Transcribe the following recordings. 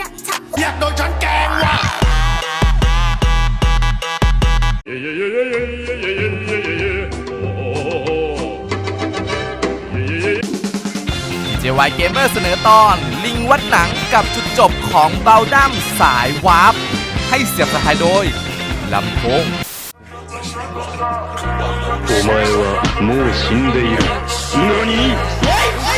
จะทัก อยากโดนฉันแกล้งว่ะ DJY Gamer เสนอตอน ลิงวัดหนังกับจุดจบของเบลดัมสายวาร์ปให้เสียบสายโดยลำโพง お前はもう死んでいる何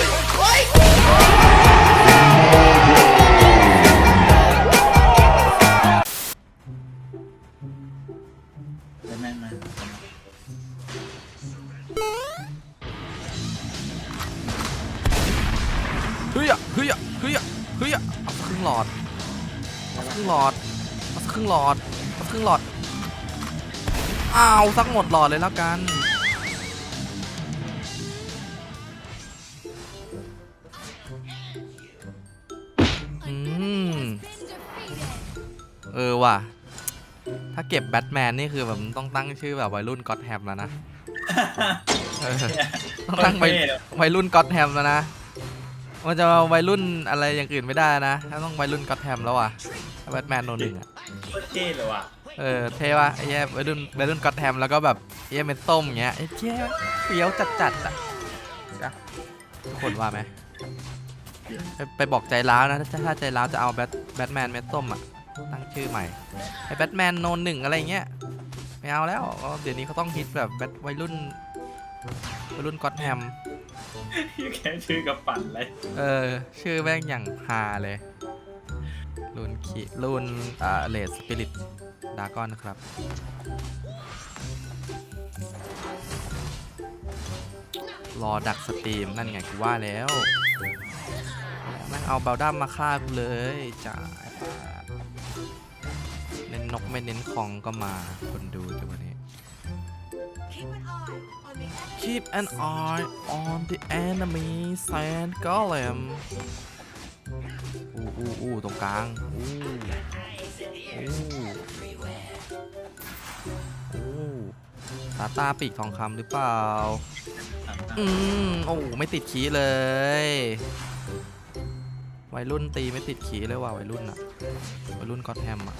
เฮ้ยอะเฮ้ยอะเฮ้ยอะเฮ้ยอะเอาสักครึ่งหลอดเอาสักครึ่งหลอดเอาสักครึ่งหลอดเอาสักครึ่งหลอดอ้าวสักหมดหลอดเลยแล้วกันอืมเออว่ะ ถ้าเก็บแบทแมนนี่คือแบบต้องตั้งชื่อแบบวัยรุ่นก็อตแฮมแล้วนะเออต้องตั้งวัยเท่เลยวัยรุ่นก็อตแฮมแล้วนะ มันจะมาวัยรุ่นอะไรอย่างอื่นไม่ได้นะ ถ้าต้องวัยรุ่นก็อตแฮมแล้วอะแบทแมนโนหนึ่งอะโคตรเท่เลยว่ะเออเท่ว่ะไอ้แย่วัยรุ่นวัยรุ่นก็อตแฮมแล้วก็แบบไอ้แย่เม็ดส้มอย่างเงี้ยไอ้เจ๊เฟี้ยวจัดจัดๆอะจ้ะทุกคนว่าไหมไปไปบอกใจร้าวนะถ้าถ้าใจร้าวจะเอาแบทแบทแมนเม็ดส้มอะตั้งชื่อใหม่ไอ้แบทแมนโนหนึ่งอะไรเงี้ยไม่เอาแล้วเดี๋ยวนี้เขาต้องฮิตแบบแบทวัยรุ่นวัยรุ่นก็อตแฮม แค่ชื่อกับปั่นเลยเออ ชื่อแม่งอย่างฮาเลยรูนคีรูนอ่าเลดสปิริตดากอนนะครับ รอดักสตรีม นั่นไงกูว่าแล้วแม่งเอาเบลดัมมาฆ่ากูเลยจ้าเน้นนกไม่เน้นของก็มาคนดูจังวันนี้ Keep an eye on the enemy sand golem อู้อู้อู้ตรงกลางอู้อู้อู้ตาตาปีกทองคำหรือเปล่า อืมโอ้ไม่ติดขีเลย วัยรุ่นตีไม่ติดขีเลยว่ะวัยรุ่นอะวัยรุ่นก็อตแฮมอะ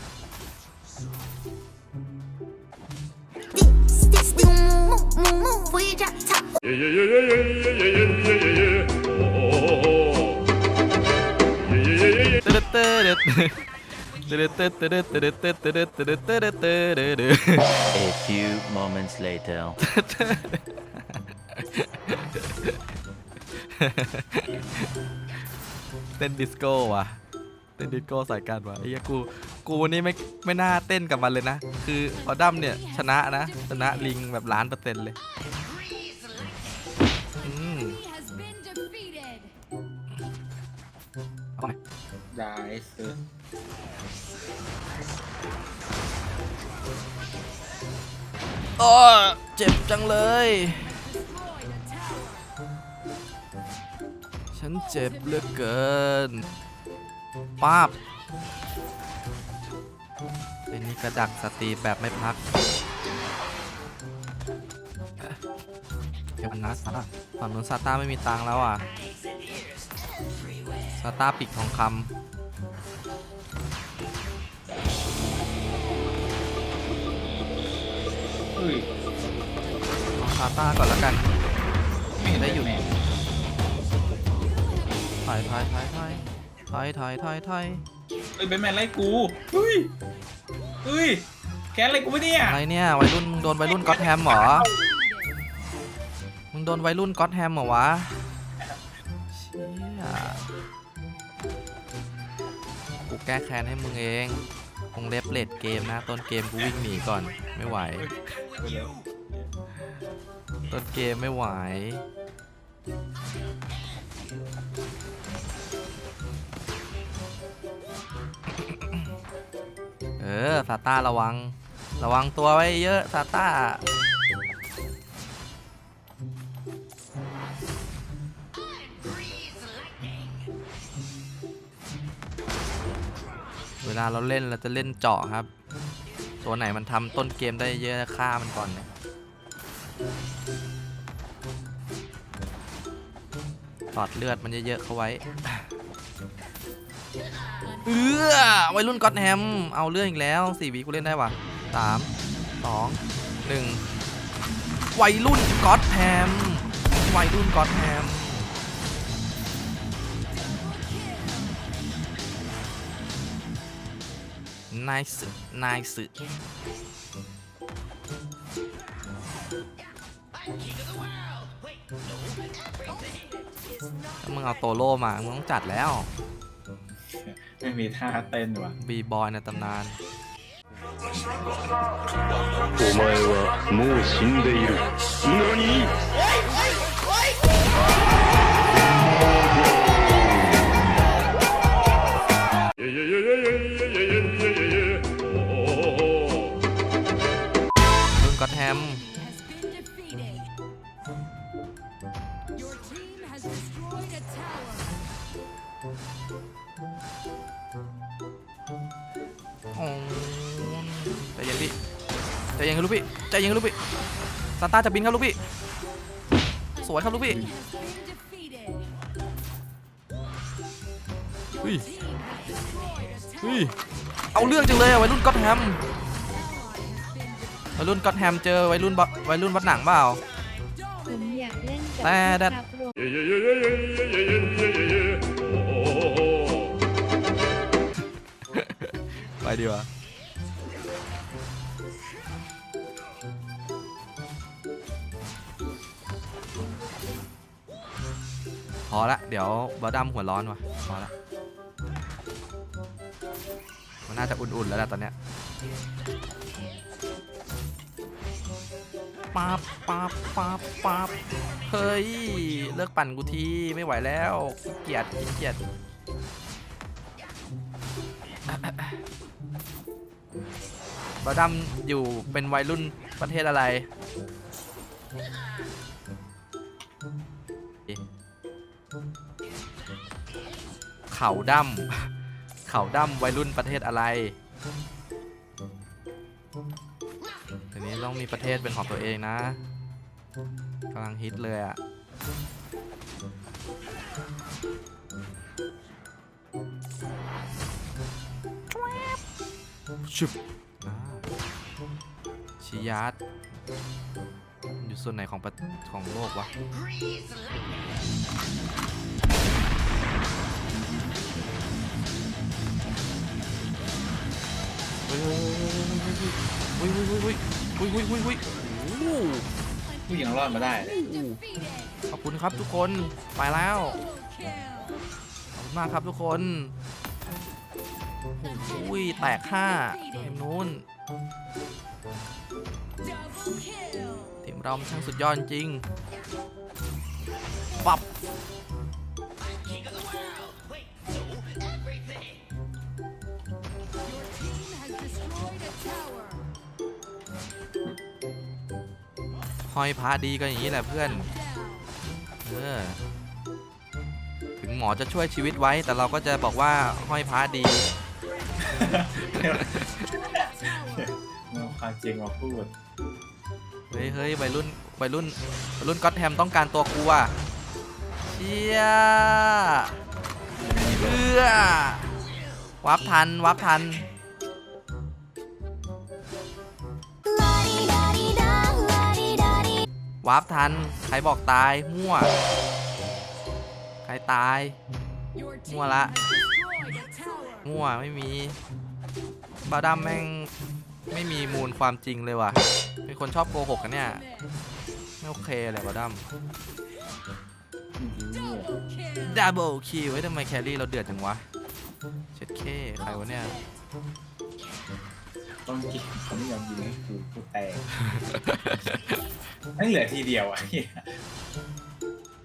มูมูมูจะทักตึ๊ดตึ๊ดตึ๊ดตึ๊ดตึ๊ดตึ๊ดตึ๊ดตึ๊ดตึ๊ดตึ๊ดตึ๊ดตึ๊ดตึ๊ดตึ๊ด A few moments later เต้นดิสโก้ว่ะ เต้นดิสโก้ใส่กันว่ะไอ้เหี้ยกู กูนี่ไม่ไม่น่าเต้นกับมันเลยนะ คือออดัมเนี่ยชนะนะ ชนะลิงแบบล้านเปอร์เซ็นต์เลยอืมเอาไหมได้ซื้อโอ้เจ็บจังเลย ฉันเจ็บเหลือเกิน ป้าบเป็นนี้กระดักสตรีแบบไม่พักเดี๋ยวนะซาฝั่งนู้นซาต้าไม่มีตังแล้วอะซาต้าปีกทองคอุ้ยำเอาซาต้าก่อนแล้วกันได้อยู่ถอยถอยถอยถอย อยถอยถอยถอยเอ้ยแบทแมนไล่กูเฮ้ยเฮ้ยแกนอะไรกูปะเนี่ยอะไรเนี่ยวัยรุ่นมึงโดนวัยรุ่นก็อตแฮมเหรอมึงโดนวัยรุ่นก็อตแฮมเหรอวะเชี่ยกูแก้แค้นให้มึงเองคงเล็บเลดเกมนะ ต้นเกมกูวิ่งหนีก่อนไม่ไหวเดี๋ยวต้นเกมไม่ไหว เออซาต้าระวัง ระวังตัวไว้เยอะซาต้าเวลาเราเล่นเราจะเล่นเจาะครับ ตัวไหนมันทำต้นเกมได้เยอะฆ่ามันก่อนเนี่ยถอดเลือดมันเยอะๆเข้าไว้ เออวัยรุ่นก็อตแฮม เอาเรื่องอีกแล้วสี่วีกูเล่นได้ว่ะสามสองหนึ่งวัยรุ่นก็อตแฮม วัยรุ่นก็อตแฮมนายสึนายสึมึงเอาโตโรมา มึงต้องจัดแล้ว ไม่มีท่าเต้นว่ะ บีบอยในตำนาน お前はもう死んでいる何 ใจเย็นครับลูกพี่ใจเย็นครับลูกพี่ซานต้าจะบินครับลูกพี่สวยครับลูกพี่ Has been defeated. เฮ้ย Team has destroyed a tower. เฮ้ยเอาเรื่องจังเลยอะวัยรุ่นก็อตแฮม Ally has been defeated. วัยรุ่นก็อตแฮมเจอวัยรุ่นบะวัยรุ่นวัดหนังเปล่าผมอยากเล่นกับแต่ดัดครับโรไปดีกว่า อละ เดี๋ยวบอดำหัวร้อนว่ะพอละ มันน่าจะอุ่นๆแล้วแหละตอนเนี้ยป๊าบป๊าบป๊าบป๊าบเฮ้ย เลิกปั่นกูทีไม่ไหวแล้วขี้เกียจขี้เกียจบอดัมอยู่เป็นวัยรุ่นประเทศอะไร เขาดำเขาดำวัยรุ่นประเทศอะไรทีนี้ต้องมีประเทศเป็นของตัวเองนะกำลังฮิตเลยอะชุบอ่าชิยาร์ดอยู่ส่วนไหนของประของโลกวะ เฮ้ยเฮ้ยเฮ้ยเฮ้ยเฮ้ยเฮ้ยเฮ้ยเฮ้ยเฮ้ยโอ้โหผู้หญิงรอดมาได้ขอบคุณครับทุกคนไปแล้ว Kill. ขอบคุณมากครับทุกคนโอ้ยแตกห้าทีมนู้น Double kill. ทีมเรามันช่างสุดยอดจริงปับ ห้อยพระดีก็อย่างนี้แหละเพื่อน Down. เออ ถึงหมอจะช่วยชีวิตไว้ แต่เราก็จะบอกว่าห้อยพระดี เอาความจริงมาพูดเฮ้ยเฮ้ยวัยรุ่นวัยรุ่นวัยรุ่นก็อตแฮมต้องการตัวกูอะเชี่ยเพื่อวับทันวับทัน วาร์ปทัน ใครบอกตาย มั่ว ใครตาย Your team Mua lạ. has destroyed a tower. มั่วไม่มีบาดัมแม่งไม่มีมูลความจริงเลยว่ะ เป็นคนชอบโกหกกันเนี่ย ไม่โอเคเลยบาดัม Double kill. ดับเบิลคิวไว้ทำไมแครี่เราเดือดจังวะ เช็ดเคใครวะเนี่ย ต้องกินเขาไม่ยอมยิงให้กูกูแตกไม่เหลือทีเดียวอะเหี้ย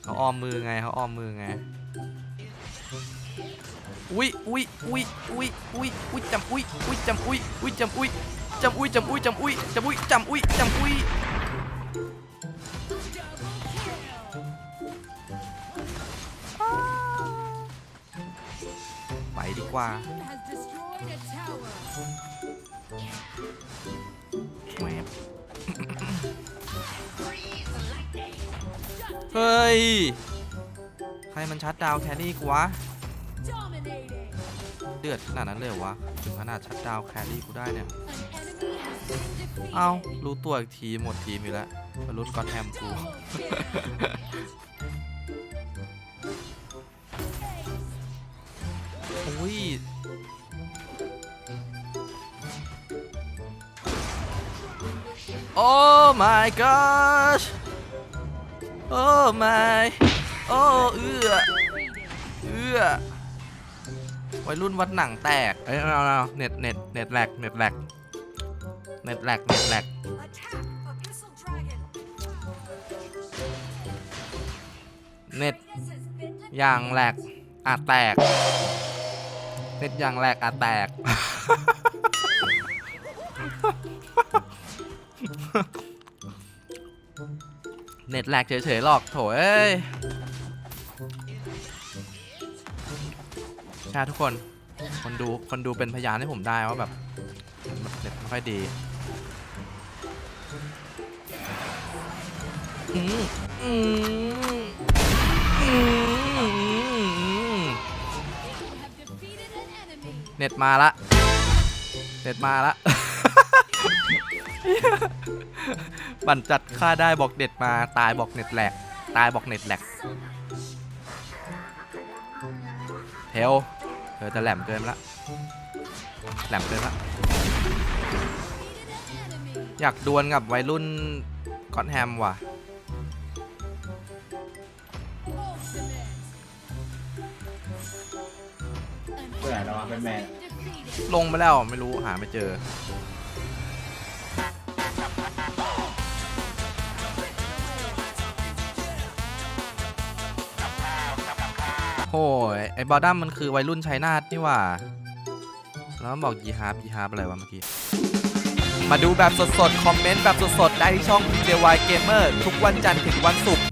เขาออมมือไงเขาออมมือไง อุ้ยอุ้ยอุ้ยอุ้ยอุ้ยอุ้ยจำอุ้ยอุ้ยจำอุ้ยอุ้ยจำอุ้ยจำอุ้ยจำอุ้ยจำอุ้ยจำอุ้ยจำอุ้ยจำอุ้ยไปดีกว่า Team has destroyed a เฮ้ย ใครมันชัดดาวน์แครี่กูวะ Dominating. เดือดขนาดนั้นเลยเหรอวะ ถึงขนาดชัดดาวน์แครี่กูได้เนี่ย เอารู้ตัวอีกทีหมดทีมอยู่แล้วมารุดก็อตแฮมกู โอ้ย โอ้ my gosh โอ้ my โอ้เอื้อเอื้อวัยรุ่นวัดหนังแตกเอ้ยเอาเอาเน็ตเน็ตเน็ตแหลกเน็ตแหลกเน็ตแหลกเน็ตแหลกเน็ตอย่างแหลกอาจแตก เน็ตอย่างแหลกอาจแตก น็ตแหลกเฉยๆหรอกโถเอ้ยใช่ทุกคน คนดูคนดูเป็นพยานให้ผมได้ว่าแบบเน็ตไม่ค่อยดีอืมอืมอืมเน็ตมาละ เน็ตมาละ บั่นจัดค่าได้บอกเน็ตมาตายบอกเน็ตแหลก ตายบอกเน็ตแหลกเทลเธอจะแหลมเกินละแหลมเกินละอยากดวลกับวัยรุ่นกอนแฮมว่ะเบื่อแล้วเป็นแมนลงไปแล้วไม่รู้หาไม่เจอ โอ้ยไอ้บอดัมมันคือวัยรุ่นชัยนาทนี่ว่า แล้วบอกยีฮาร์ปยีฮาร์ปอะไรวะเมื่อกี้ มาดูแบบสดๆ คอมเมนต์แบบสดๆ ได้ที่ช่อง JY Gamer ทุกวันจันทร์ถึงวันศุกร์